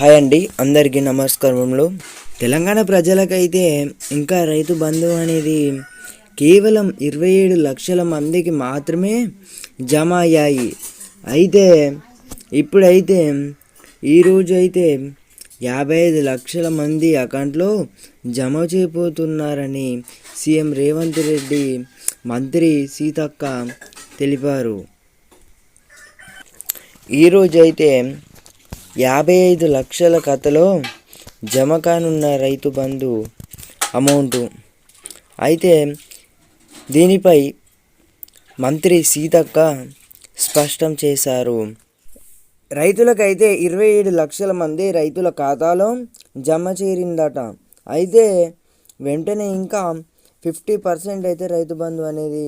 Hi అండి అందరికీ నమస్కారములు తెలంగాణ ప్రజలకైతే ఇంకా రైతు బంధు అనేది కేవలం ఇరవై ఏడు లక్షల మందికి మాత్రమే జమ అయ్యాయి. అయితే ఇప్పుడైతే ఈరోజు అయితే యాభై ఐదు లక్షల మంది అకౌంట్లో జమ చేయబోతున్నారని సీఎం రేవంత్ రెడ్డి మంత్రి సీతక్క తెలిపారు. ఈరోజైతే యాభై ఐదు లక్షల కథలో జమ కానున్న రైతు బంధు అమౌంట్. అయితే దీనిపై మంత్రి సీతక్క స్పష్టం చేశారు. రైతులకైతే ఇరవై ఏడు లక్షల మంది రైతుల ఖాతాలో జమ చేరిందట. అయితే వెంటనే ఇంకా ఫిఫ్టీ పర్సెంట్ అయితే రైతు బంధు అనేది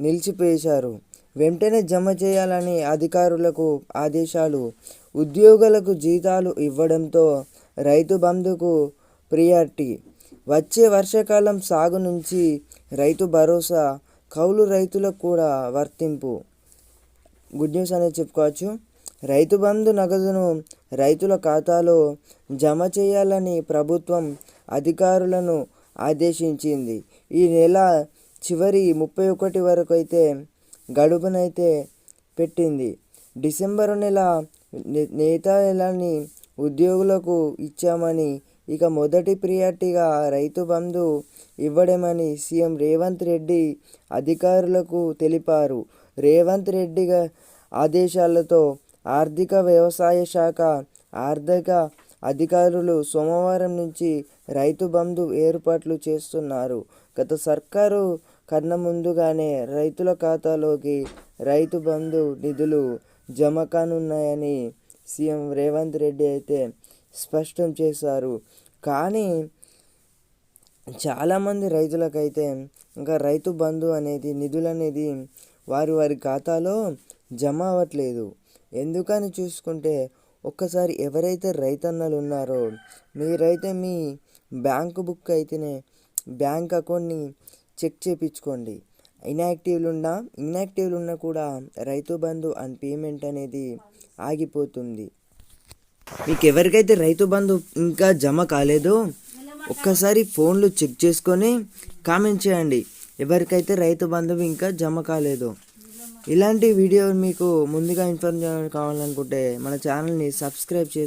నిలిచిపేశారు వెంటనే జమ చేయాలని అధికారులకు ఆదేశాలు ఉద్యోగులకు జీతాలు ఇవ్వడంతో రైతు బంధుకు ప్రియారిటీ. వచ్చే వర్షాకాలం సాగు నుంచి రైతు భరోసా కౌలు రైతులకు కూడా వర్తింపు. గుడ్ న్యూస్ అనేది చెప్పుకోవచ్చు. రైతు బంధు నగదును రైతుల ఖాతాలో జమ చేయాలని ప్రభుత్వం అధికారులను ఆదేశించింది. ఈ నెల చివరి ముప్పై ఒకటి వరకు అయితే గడువునైతే పెట్టింది. డిసెంబరు నెల నే- నేతలని ఉద్యోగులకు ఇచ్చామని ఇక మొదటి ప్రియారిటీగా రైతు బంధు ఇవ్వడమని సీఎం రేవంత్ రెడ్డి అధికారులకు తెలిపారు. రేవంత్ రెడ్డి ఆదేశాలతో ఆర్థిక వ్యవసాయ శాఖ ఆర్థిక అధికారులు సోమవారం నుంచి రైతు బంధు ఏర్పాట్లు చేస్తున్నారు. గత సర్కారు కన్నా ముందుగానే రైతుల ఖాతాలోకి రైతు బంధు నిధులు జమ కానున్నాయని సీఎం రేవంత్ రెడ్డి అయితే స్పష్టం చేశారు. కానీ చాలామంది రైతులకైతే ఇంకా రైతు బంధు అనేది నిధులు అనేది వారి వారి ఖాతాలో జమ అవ్వట్లేదు. ఎందుకని చూసుకుంటే ఒక్కసారి ఎవరైతే రైతన్నలు ఉన్నారో మీరైతే మీ బ్యాంకు బుక్ అయితేనే బ్యాంక్ అకౌంట్ని చెక్ చేయించుకోండి ఇన్యాక్టివ్లు ఉన్నా ఇన్యాక్టివ్లు ఉన్నా కూడా రైతు బంధు అండ్ పేమెంట్ అనేది ఆగిపోతుంది. మీకు ఎవరికైతే రైతు బంధు ఇంకా జమ కాలేదో ఒక్కసారి ఫోన్లు చెక్ చేసుకొని కామెంట్ చేయండి. ఎవరికైతే రైతు బంధు ఇంకా జమ కాలేదో. ఇలాంటి వీడియో మీకు ముందుగా ఇన్ఫార్మ్ కావాలనుకుంటే మన ఛానల్ని సబ్స్క్రైబ్ చేసి